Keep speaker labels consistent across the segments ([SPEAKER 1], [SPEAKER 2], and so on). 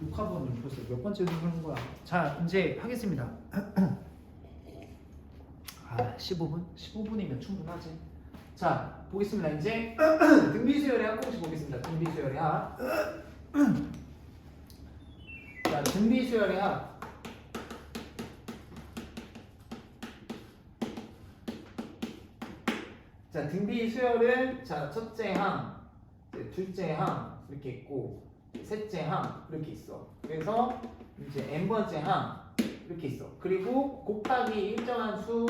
[SPEAKER 1] 녹화본을 벌써 몇 번째 누르는 거야? 자, 이제 하겠습니다. 아, 15분? 15분이면 충분하지. 자, 보겠습니다. 이제 등비수열의 합공식 보겠습니다. 등비수열의 합. 자, 등비수열의 합. 자, 등비수열은 자, 첫째 항, 둘째 항 이렇게 있고 셋째 항 이렇게 있어. 그래서 이제 n 번째 항 이렇게 있어. 그리고 곱하기 일정한 수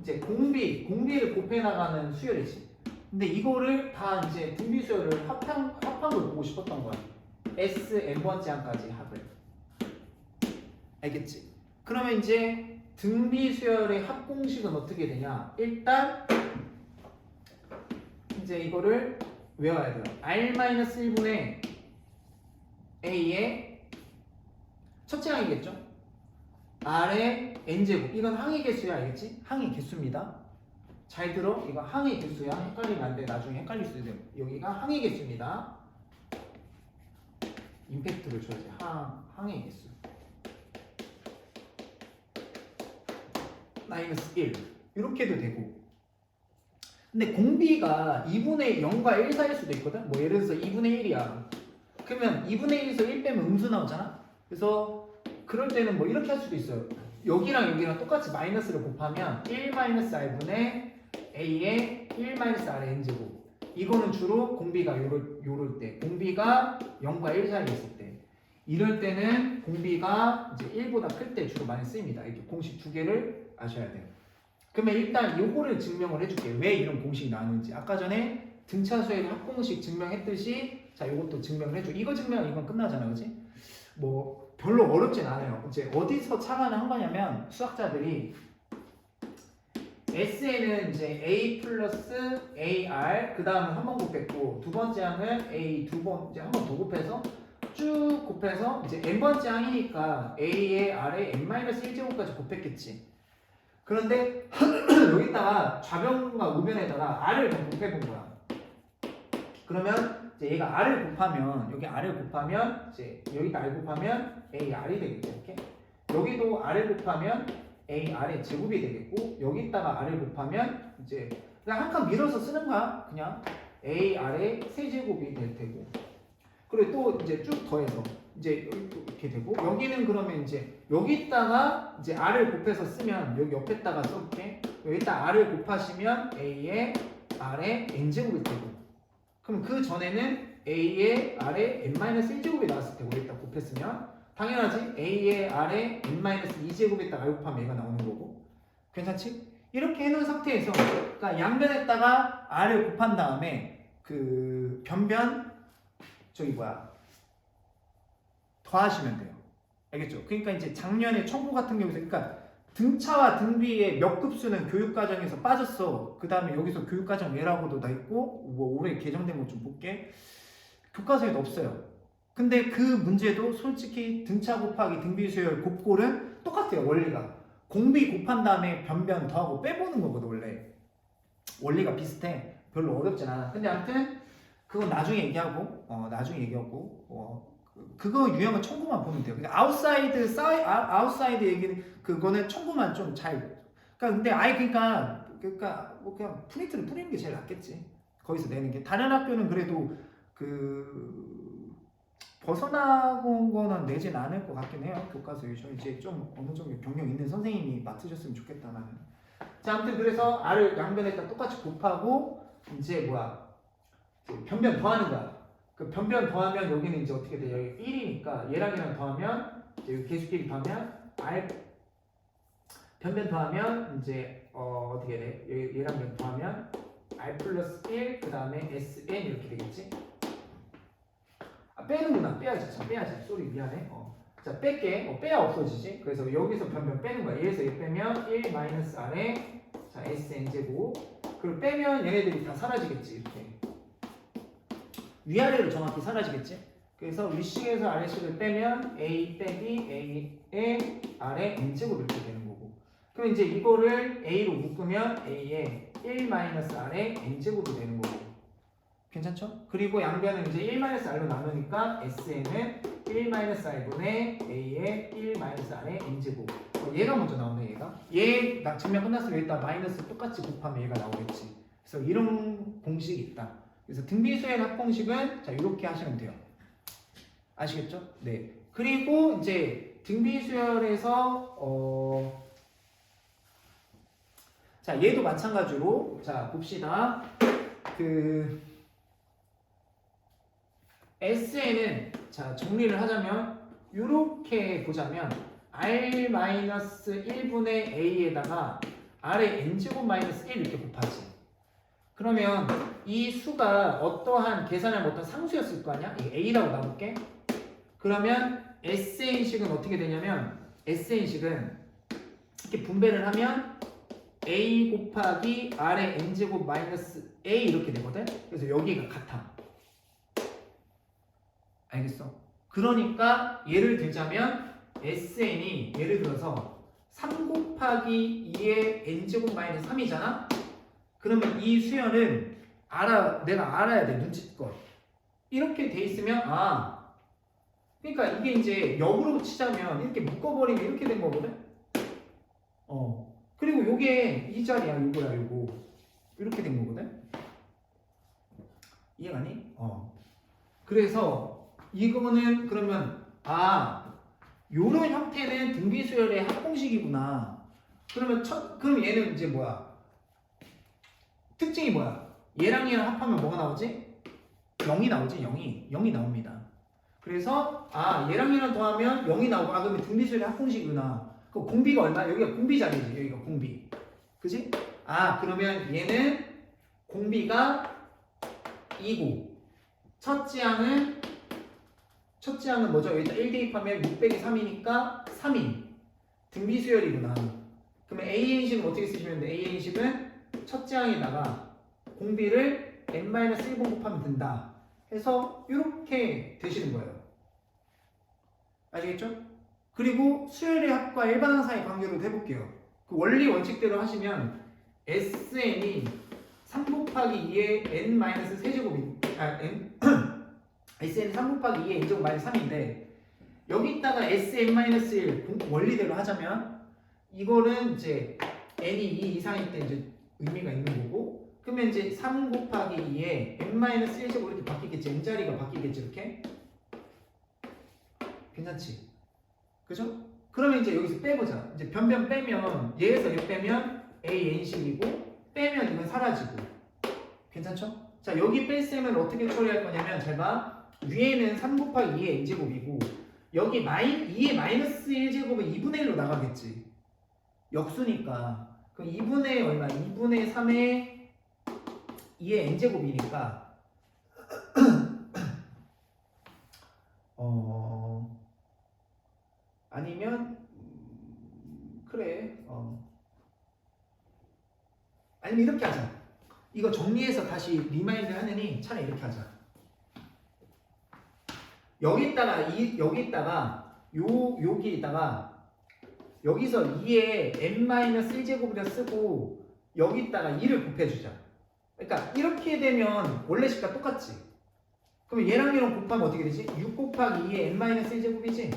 [SPEAKER 1] 이제 공비 공비를 곱해 나가는 수열이지. 근데 이거를 다 이제 등비 수열을 합한 합한 걸 보고 싶었던 거야. S n 번째 항까지 합을. 알겠지? 그러면 이제 등비 수열의 합 공식은 어떻게 되냐? 일단 이제 이거를 외워야 돼요. R-1분의 A의 첫째 항이겠죠? R의 N제곱. 이건 항의 개수야, 알겠지? 항의 개수입니다. 잘 들어. 이거 항의 개수야. 헷갈리면 안 돼. 나중에 헷갈릴 수 있어요. 여기가 항의 개수입니다. 임팩트를 줘야지. 항, 항의 개수. 마이너스 1. 이렇게도 되고. 근데 공비가 2분의 0과 1 사이일 수도 있거든. 뭐 예를 들어서 2분의 1이야. 그러면 2분의 1에서 1 빼면 음수 나오잖아. 그래서 그럴 때는 뭐 이렇게 할 수도 있어요. 여기랑 여기랑 똑같이 마이너스를 곱하면 1 마이너스 r분의 a의 1 마이너스 r의 n제곱. 이거는 주로 공비가 요럴, 요럴 때, 공비가 0과 1 사이에 있을 때. 이럴 때는 공비가 이제 1보다 클 때 주로 많이 쓰입니다. 이렇게 공식 두 개를 아셔야 돼요. 그러면 일단 요거를 증명을 해줄게요. 왜 이런 공식이 나왔는지. 아까 전에 등차수의 합공식 증명했듯이 자 요것도 증명을 해줘. 이거 증명 이건 끝나잖아, 그렇지? 뭐 별로 어렵진 않아요. 이제 어디서 차관을 한 거냐면 수학자들이 SN은 이제 A 플러스 AR 그 다음은 한번 곱했고 두 번째 항은 A 두 번 이제 한 번 더 곱해서 쭉 곱해서 이제 n 번째 항이니까 A의 R에 n-1제곱까지 곱했겠지. 그런데 여기다가 좌변과 우변에다가 R을 더 곱해본 거야. 그러면 이제 얘가 R을 곱하면 여기 R을 곱하면 이제 여기다 R 곱하면 A R이 되겠죠 이렇게. 여기도 R을 곱하면 A R의 제곱이 되겠고 여기다가 R을 곱하면 이제 그냥 한 칸 밀어서 쓰는 거야 그냥 A R의 세제곱이 될 테고. 그리고 또 이제 쭉 더해서 이제 이렇게 되고 여기는 그러면 이제 여기다가 이제 r을 곱해서 쓰면 여기 옆에다가 써볼게 여기다 r을 곱하시면 a의 r의 n 제곱이 되고 그럼 그 전에는 a의 r의 n-1 제곱이 나왔을 테고 여기다 곱했으면 당연하지 a의 r의 n-2 제곱에다가 r 곱하면 얘가 나오는 거고 괜찮지? 이렇게 해놓은 상태에서 그러니까 양변에다가 r을 곱한 다음에 그 변변 저기 뭐야 더하시면 돼요. 알겠죠? 그러니까 이제 작년에 청구 같은 경우에서 그러니까 등차와 등비의 몇 급수는 교육과정에서 빠졌어. 그 다음에 여기서 교육과정 외라고도 다 있고 뭐 올해 개정된 거좀 볼게. 교과서에도 없어요. 근데 그 문제도 솔직히 등차 곱하기 등비 수열 곱골은 똑같아요 원리가. 공비 곱한 다음에 변변 더하고 빼보는 거거든 원래. 원리가 비슷해. 별로 어렵진 않아. 근데 아무튼 그건 나중에 얘기하고 어 나중에 얘기하고 어 그- 그거 유형은 청구만 보면 돼요. 그러니까 아웃사이드 사이 아, 아웃사이드 얘기는 그거는 청구만 좀 잘. 그러니까 근데 아예 그러니까 그러니까 뭐 그냥 프린트를 뿌리는 게 제일 낫겠지. 거기서 내는 게 다른 학교는 그래도 그 벗어나고 온 거는 내진 않을 것 같긴 해요. 교과서에서 이제 좀 어느 정도 경력 있는 선생님이 맡으셨으면 좋겠다 나는. 자 아무튼 그래서 R을 양변에다 똑같이 곱하고 이제 뭐야 변변 더하는 거야. 그 변변 더하면 여기는 이제 어떻게 돼? 여기 1이니까 얘랑 얘랑 더하면 이제 여기 개수끼리 더하면 R 변변 더하면 이제 어 어떻게 돼? 얘, 얘랑 얘 더하면 R 플러스 1 그 다음에 SN 이렇게 되겠지? 아 빼는구나. 빼야지. 참 빼야지. 쏘리. 미안해. 어. 자 뺄게. 어, 빼야 없어지지? 그래서 여기서 변변 빼는 거야. 얘에서 얘 빼면 1 마이너스 R에 자 SN 제곱. 그리고 빼면 얘네들이 다 사라지겠지 이렇게 위아래로 정확히 사라지겠지? 그래서 윗식에서 아래식을 빼면 a 빼기 a의 아래 n제곱 이렇게 되는 거고. 그럼 이제 이거를 a로 묶으면 a의 1 마이너스 r의 n제곱이 되는 거고. 괜찮죠? 그리고 양변은 이제 1 마이너스 r로 나누니까 sn은 1-r분의 a의 1-r의 n제곱. 어, 얘가 먼저 나오네 얘가. 얘 나- 증명 끝났으면 여기다 마이너스 똑같이 곱하면 얘가 나오겠지. 그래서 이런 공식이 있다 그래서 등비수열 합공식은 자 이렇게 하시면 돼요. 아시겠죠? 네. 그리고 이제 등비수열에서 어... 자 얘도 마찬가지로 자 봅시다. 그 SN은 자 정리를 하자면 이렇게 보자면 R-1분의 A에다가 R의 N제곱 마이너스 1 이렇게 곱하지 그러면 이 수가 어떠한 계산하면 어떤 상수였을 거 아니야? 이 A라고 놔볼게 그러면 SN식은 어떻게 되냐면 SN식은 이렇게 분배를 하면 A 곱하기 R의 N제곱 마이너스 A 이렇게 되거든 그래서 여기가 같아 알겠어? 그러니까 예를 들자면 SN이 예를 들어서 3 곱하기 2의 n제곱 마이너스 3이잖아? 그러면 이 수열은 알아, 내가 알아야 돼, 눈치껏. 이렇게 돼 있으면, 아, 그러니까 이게 이제 역으로 치자면 이렇게 묶어버리면 이렇게 된 거거든? 어. 그리고 요게 이 자리야, 요거야, 요거. 이렇게 된 거거든? 이해가니? 어. 그래서 이거는 그러면 아 요런 형태는 등비수열의 합공식이구나. 그러면 첫 그럼 얘는 이제 뭐야? 특징이 뭐야? 얘랑 얘랑 합하면 뭐가 나오지? 0이 나오지 0이 0이 나옵니다. 그래서 아 얘랑 얘랑 더하면 0이 나오고 아 그러면 등비수열의 합공식이구나. 그 공비가 얼마? 여기가 공비 자리지 여기가 공비. 그지? 아 그러면 얘는 공비가 2고 첫째 항은 첫째 항은 뭐죠? 일단 1 대입하면 6 빼기 3이니까 3인 등비수열이구나. 그러면 AN식은 어떻게 쓰시면 돼? AN식은 첫째 항에다가 공비를 n-1번 곱하면 된다. 해서 이렇게 되시는 거예요. 아시겠죠? 그리고 수열의 합과 일반항 사이 관계로 해볼게요. 그 원리 원칙대로 하시면 SN이 3 곱하기 2의 n-세제곱이 아 n SN 3 곱하기 2의 n제곱 마이너스 3인데 여기다가 SN-1 원리대로 하자면 이거는 이제 n이 2 이상일 때 이제 의미가 있는 거고 그러면 이제 3 곱하기 2에 n-1제곱 이렇게 바뀌겠지? n자리가 바뀌겠지 이렇게? 괜찮지? 그죠? 그러면 이제 여기서 빼보자. 이제 변변 빼면 얘에서 얘 빼면 AN식이고 빼면 이건 사라지고. 괜찮죠? 자 여기 뺄셈을 어떻게 처리할 거냐면 잘봐. 위에는 3 곱하기 2의 n제곱이고 여기 마이, 2의 마이너스 1제곱은 2분의 1로 나가겠지. 역수니까 그럼 2분의 얼마? 2분의 3의 2의 n제곱이니까 어 아니면 음, 그래 어. 아니면 이렇게 하자. 이거 정리해서 다시 리마인드 하느니 차라리 이렇게 하자. 여기다가 이 여기다가 요 여기다가 여기서 2에 n-1제곱이라 쓰고 여기다가 2를 곱해주자. 그러니까 이렇게 되면 원래 식과 똑같지. 그럼 얘랑 얘랑 곱하면 어떻게 되지? 6 곱하기 2에 n-1제곱이지.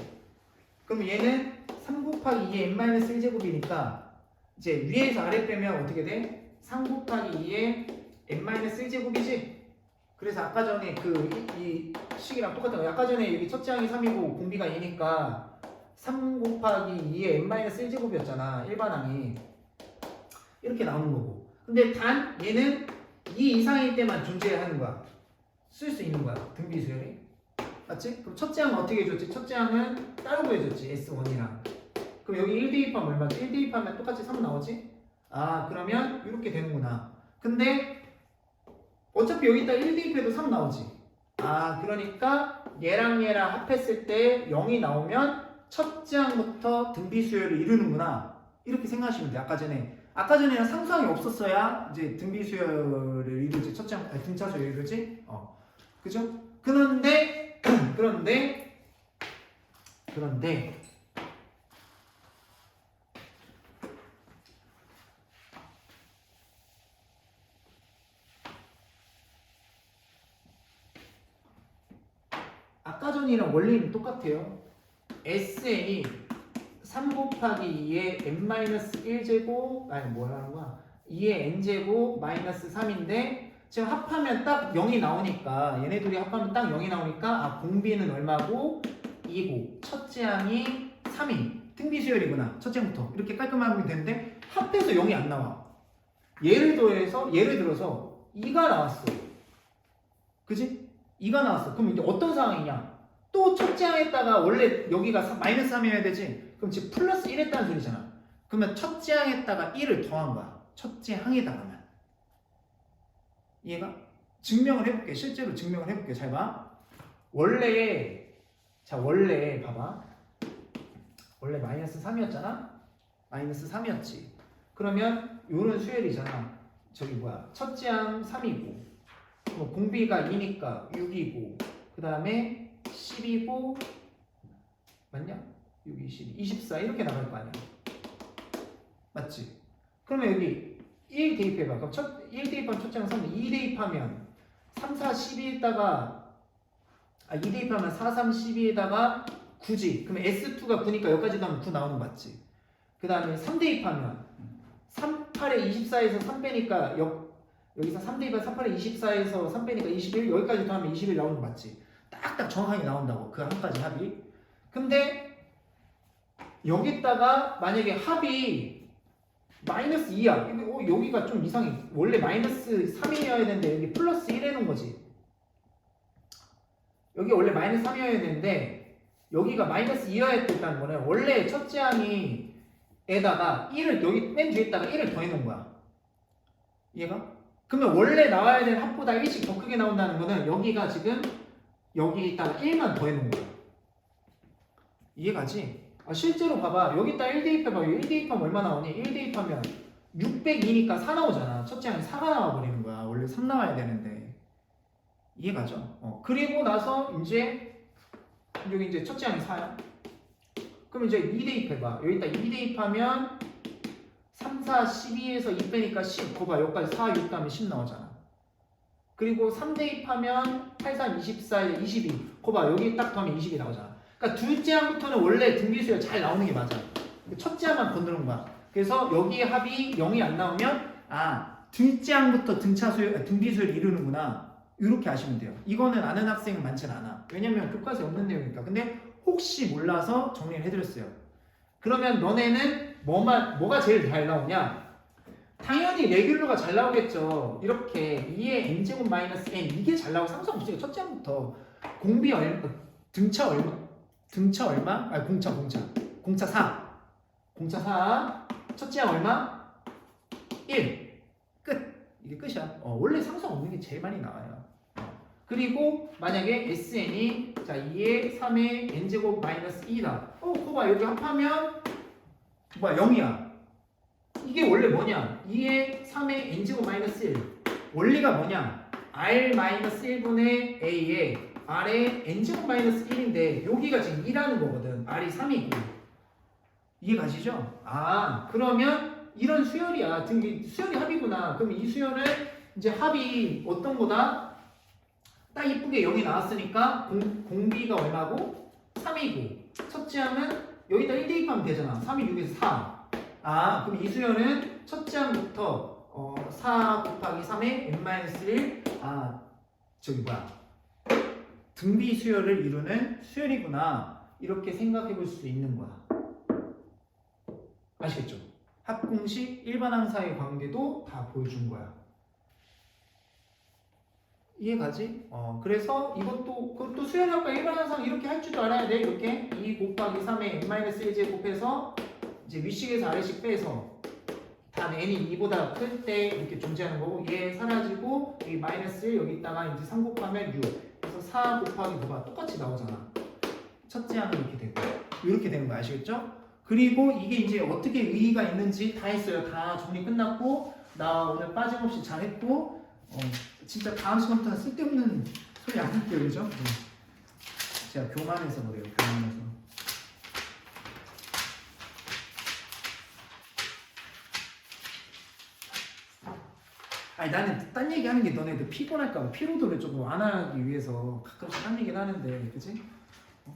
[SPEAKER 1] 그럼 얘는 3 곱하기 2에 n-1제곱이니까 이제 위에서 아래 빼면 어떻게 돼? 3 곱하기 2에 n-1제곱이지. 그래서 아까 전에 그 이 식이랑 똑같은 거야. 아까 전에 여기 첫째 항이 3이고 공비가 2니까 3 곱하기 2의 n-1제곱이었잖아. 일반항이. 이렇게 나오는 거고. 근데 단 얘는 2 이상일 때만 존재하는 거야. 쓸 수 있는 거야. 등비수열이. 맞지? 그럼 첫째 항은 어떻게 해줬지? 첫째 항은 따로 구해줬지. S1이랑. 그럼 여기 1 대입하면 얼마지? 1 대입하면 똑같이 3 나오지? 아 그러면 이렇게 되는구나. 근데 어차피 여기다 1 대입해도 3 나오지. 아 그러니까 얘랑 얘랑 합했을 때 0이 나오면 첫째 항부터 등비수열을 이루는구나. 이렇게 생각하시면 돼요. 아까 전에 아까 전에는 상수항이 없었어야 이제 등비수열을 이루지 첫째 항 아니, 등차수열 이루지. 어 그죠? 그런데 그런데 그런데 아까 전이랑 원리는 똑같아요. SN이 3 곱하기 2의 n-1제곱 아니 뭐라는 거야? 2의 n제곱 마이너스 3인데 지금 합하면 딱 0이 나오니까 얘네 둘이 합하면 딱 0이 나오니까 아 공비는 얼마고? 2고. 첫째 항이 3인. 등비 수열이구나. 첫째 항부터. 이렇게 깔끔하게 되는데 합해서 0이 안 나와. 예를 들어서 예를 들어서 2가 나왔어. 그지? 2가 나왔어. 그럼 이제 어떤 상황이냐 또 첫째 항에다가 원래 여기가 사- 마이너스 3이어야 되지? 그럼 지금 플러스 1 했다는 소리잖아. 그러면 첫째 항에다가 1을 더한 거야. 첫째 항에다가만 이해가? 증명을 해볼게. 실제로 증명을 해볼게. 잘봐. 원래 자 원래 봐봐. 원래 마이너스 3이었잖아? 마이너스 3이었지. 그러면 요런 수열이잖아. 저기 뭐야? 첫째 항 3이고. 뭐 공비가 2니까 6이고. 그 다음에 10이고 맞냐? 6, 20, 24 이렇게 나갈 거 아니야 맞지? 그러면 여기 1 대입해봐 그럼 첫, 1 대입하면 첫째 항 3, 2 대입하면 3, 4, 12에다가 아, 2 대입하면 4, 3, 12에다가 9지 그러면 S2가 9니까 여기까지 가면 9 나오는 거 맞지? 그 다음에 3 대입하면 3, 8에 24에서 3 빼니까 여, 여기서 3 대입하면 3, 8에 24에서 3 빼니까 21 여기까지 더하면 21 나오는 거 맞지? 딱딱 정확하게 나온다고 그 한까지 합이. 근데 여기다가 만약에 합이 마이너스 2야. 근데 어, 여기가 좀 이상해. 원래 마이너스 3이어야 되는데 여기 플러스 1 해놓은 거지. 여기 원래 마이너스 3이어야 되는데 여기가 마이너스 2여야 됐다는 거는 원래 첫째 항이 에다가 1을 여기 맨 뒤에다가 1을 더해놓은 거야. 이해가? 그러면 원래 나와야 되는 합보다 1씩 더 크게 나온다는 거는 여기가 지금 여기다가 1만 더해놓은 거야. 이해가지? 아, 실제로 봐봐. 여기다 1 대입해봐 1 대입하면 얼마 나오니? 1 대입하면 602니까 4 나오잖아. 첫째 항이 4가 나와버리는 거야. 원래 3 나와야 되는데. 이해가죠? 어. 그리고 나서 이제 여기 이제 첫째 항이 4야? 그럼 이제 2 대입해봐. 여기다. 2 대입하면 3, 4, 12에서 2 빼니까 10 거봐. 여기까지 4, 6 하면 10 나오잖아 그리고 3 대입하면 8, 3, 24에 22 거봐 여기 딱 더하면 20이 나오잖아. 그러니까 둘째 항부터는 원래 등비수열 잘 나오는 게 맞아. 첫째 항만 건드는 거야. 그래서 여기에 합이 0이 안 나오면 아 둘째 항부터 등차수열, 아, 등비수열 이루는구나. 이렇게 아시면 돼요. 이거는 아는 학생은 많진 않아. 왜냐면 교과서에 없는 내용이니까. 근데 혹시 몰라서 정리를 해드렸어요. 그러면 너네는 뭐만, 뭐가 제일 잘 나오냐 당연히 레귤러가 잘 나오겠죠. 이렇게 2의 n제곱 마이너스 n 이게 잘 나오고 상관없어요 첫째 항부터 공비 얼마 등차 얼마 등차 얼마? 아 공차 공차. 공차 4 공차 4 첫째 항 얼마? 1 끝. 이게 끝이야. 어, 원래 상상 없는 게 제일 많이 나와요. 어. 그리고 만약에 SN이 자 2의 3의 n제곱 마이너스 2다. 어 그거 봐. 여기 합하면 뭐야 0이야 이게 원래 뭐냐? 2의 3의 n제곱 마이너스 1 원리가 뭐냐? r 마이너스 1분의 a에 r의 n제곱 마이너스 1인데 여기가 지금 2라는 거거든. r이 3이고. 이해 가시죠? 아 그러면 이런 수열이야. 등기 수열이 합이구나. 그럼 이 수열은 이제 합이 어떤 거다? 딱 이쁘게 0이 나왔으니까 공, 공비가 얼마고? 3이고. 첫째 항은 여기다 1 대입하면 되잖아. 3이 6에서 4 아, 그럼 이 수열은 첫째 항부터 어, 4 곱하기 3의 n-1 아, 저기 뭐야. 등비 수열을 이루는 수열이구나. 이렇게 생각해 볼 수 있는 거야. 아시겠죠? 합공식 일반항사의 관계도 다 보여준 거야. 이해가지? 어, 그래서 이것도 그것도 수열학과 일반항상 이렇게 할 줄도 알아야 돼 이렇게. 2 곱하기 3의 n-1 제 곱해서 이제 윗식에서 아래식 빼서 다음에 n이 2보다 클 때 이렇게 존재하는 거고 얘 사라지고 여기 마이너스 1 여기다가 이제 3 곱하면 6 그래서 4 곱하기 뭐가 똑같이 나오잖아 첫째 항은 이렇게 되고 이렇게 되는 거 아시겠죠? 그리고 이게 이제 어떻게 의의가 있는지 다 했어요 다 정리 끝났고 나 오늘 빠짐없이 잘했고 어, 진짜 다음 시간부터는 쓸데없는 소리 안 할게요 그죠? 네. 제가 교만해서 그래요 교만해서 아니 나는 딴 얘기하는 게 너네들 피곤할까 봐 피로도를 조금 완화하기 위해서 가끔씩 딴 얘기를 하는데 그치? 어?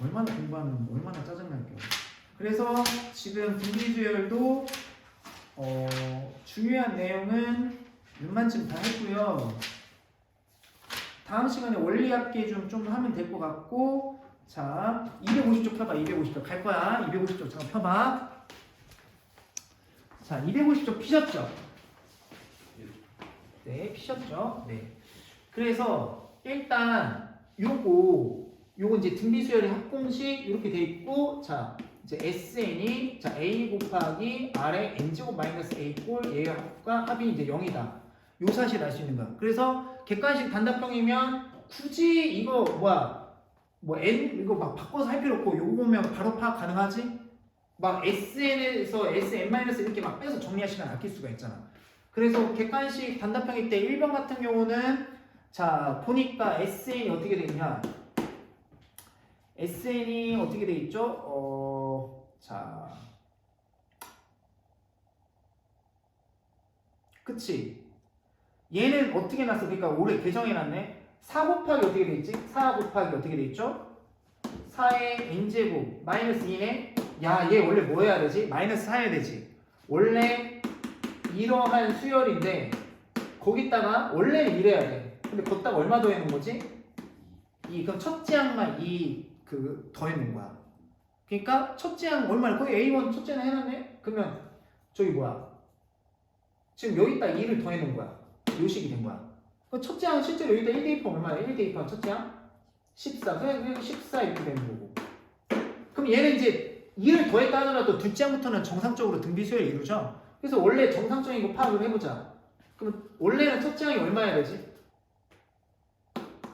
[SPEAKER 1] 얼마나 공부하면 얼마나 짜증날게요 그래서 지금 분기주열도 어, 중요한 내용은 웬만큼 다 했고요 다음 시간에 원리합계 좀, 좀 하면 될 것 같고 자 250쪽 펴봐 250쪽 갈 거야 250쪽 잠깐 펴봐 자 250쪽 피셨죠? 네, 피셨죠? 네. 그래서 일단 요거 요거 이제 등비 수열의 합공식 이렇게 돼 있고 자 이제 SN이 자 A 곱하기 R의 N제곱 마이너스 A 꼴 얘의 합과 합이 이제 0이다. 요 사실 알 수 있는 거야. 그래서 객관식 단답형이면 굳이 이거 뭐야 뭐 N 이거 막 바꿔서 할 필요 없고 요거 보면 바로 파악 가능하지? 막 SN에서 SN 이렇게 막 빼서 정리할 시간 아낄 수가 있잖아. 그래서 객관식 단답형일 때 1번 같은 경우는 자 보니까 SN이 어떻게 돼 있냐 SN이 어떻게 돼 있죠? 어, 자 그치 얘는 어떻게 났어? 그러니까 올해 개정해놨네 4 곱하기 어떻게 돼 있지? 4 곱하기 어떻게 돼 있죠? 4의 n제곱 마이너스 2네 야얘 원래 뭐 해야 되지? 마이너스 4 해야 되지 원래 이러한 수열인데 거기다가 원래는 이래야 돼. 근데 거기다가 얼마 더해놓은 거지? 이 그럼 첫째 항만 이그 더해놓은 거야. 그러니까 첫째 항 얼마를 거의 A1 첫째는 해놨네. 그러면 저기 뭐야? 지금 여기다 2를 더해놓은 거야. 요 식이 된 거야. 첫째 항 실제로 여기다 1 대입하면 얼마야? 1 대입하면 첫째 항 14. 그냥 그냥 14 이렇게 되는 거고. 그럼 얘는 이제 2를 더했다 하더라도 둘째 항부터는 정상적으로 등비 수열 이루죠. 그래서 원래 정상적인 거 파악을 해보자. 그럼 원래는 첫째 항이 얼마야 되지?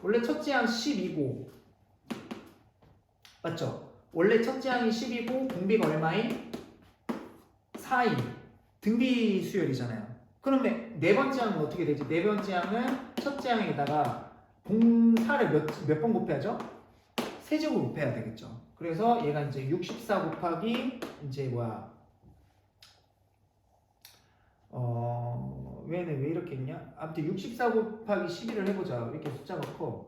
[SPEAKER 1] 원래 첫째 항 10이고 맞죠? 원래 첫째 항이 10이고 공비가 얼마인? 4인 등비 수열이잖아요. 그러면 네 번째 항은 어떻게 되지? 네 번째 항은 첫째 항에다가 공사를 몇몇번 곱해야죠? 세제곱 곱해야 되겠죠. 그래서 얘가 이제 64 곱하기 이제 뭐야? 어, 왜는 왜 이렇게 했냐? 아무튼 64 곱하기 11을 해보자. 왜 이렇게 숫자가 커?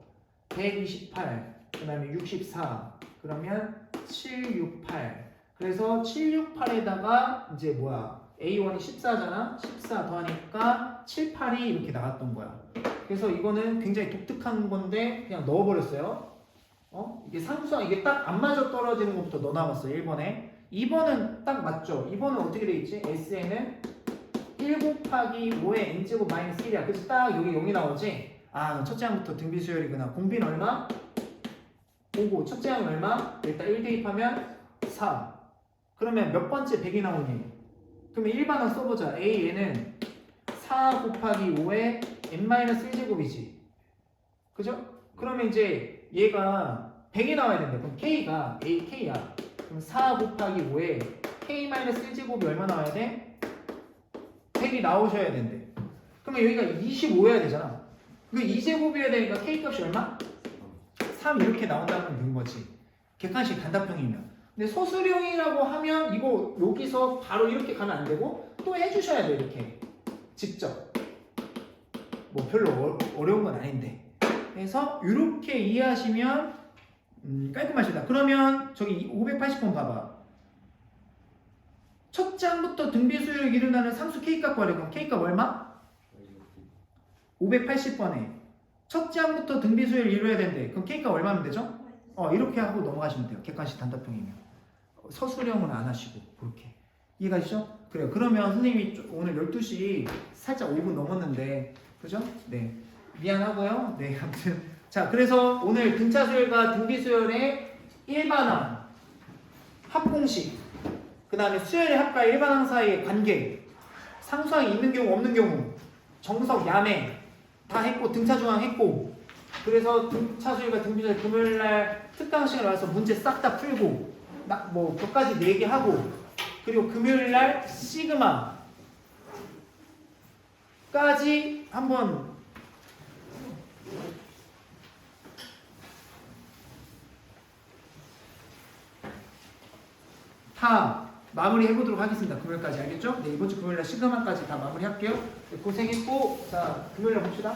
[SPEAKER 1] 128, 그 다음에 64, 그러면 768. 그래서 768에다가 이제 뭐야? A1이 14잖아? 14 더하니까 7, 8이 이렇게 나왔던 거야. 그래서 이거는 굉장히 독특한 건데 그냥 넣어버렸어요. 어? 이게 상수항, 이게 딱 안 맞아 떨어지는 것부터 넣어놔봤어, 1번에. 2번은 딱 맞죠? 2번은 어떻게 돼 있지? SN은 1 곱하기 5의 n제곱 마이너스 1이야. 그래서 딱 여기 0이 나오지? 아, 첫째 항부터 등비 수열이구나. 공비는 얼마? 5고, 첫째 항은 얼마? 일단 1 대입하면 4. 그러면 몇 번째 100이 나오니? 그러면 일반항 써보자. A, 얘는 4 곱하기 5의 n-1제곱이지. 그죠? 그러면 이제 얘가 100이 나와야 된다. 그럼 K가 A, K야. 그럼 4 곱하기 5의 K-1제곱이 얼마 나와야 돼? 100이 나오셔야 된대. 그러면 여기가 25여야 되잖아. 그 2제곱이어야 되니까 K 값이 얼마? 3 이렇게 나온다면 된 거지. 객관식 단답형이면. 근데 소수령이라고 하면 이거 여기서 바로 이렇게 가면 안 되고 또 해주셔야 돼 이렇게 직접. 뭐 별로 어, 어려운 건 아닌데. 그래서 이렇게 이해하시면 음, 깔끔하시다. 그러면 저기 580번 봐봐. 첫 장부터 등비 수열이 일어나는 상수 K값. 그럼 K값 얼마? 580번에 첫 장부터 등비 수열을 이루어야 되는데 그럼 K값 얼마면 되죠? 어 이렇게 하고 넘어가시면 돼요. 객관식 단답형이면 서술형은 안 하시고 그렇게 이해가시죠? 그래요. 그러면 선생님이 좀- 오늘 12시 살짝 5분 넘었는데 그죠? 네 미안하고요. 네 아무튼 자 그래서 오늘 등차 수열과 등비 수열의 일반항 합공식 그 다음에 수열의 합과 일반항 사이의 관계. 상수항이 있는 경우 없는 경우. 정석 야매. 다 했고 등차 중항 했고. 그래서 등차 수열과 등비 수열 금요일날 특강 시간 와서 문제 싹 다 풀고 나, 뭐 몇가지 내게 하고. 그리고 금요일날 시그마 까지 한번 다 마무리 해보도록 하겠습니다. 금요일까지 알겠죠? 네, 이번 주 금요일날 시그마까지 다 마무리 할게요. 네, 고생했고, 자, 금요일날 봅시다.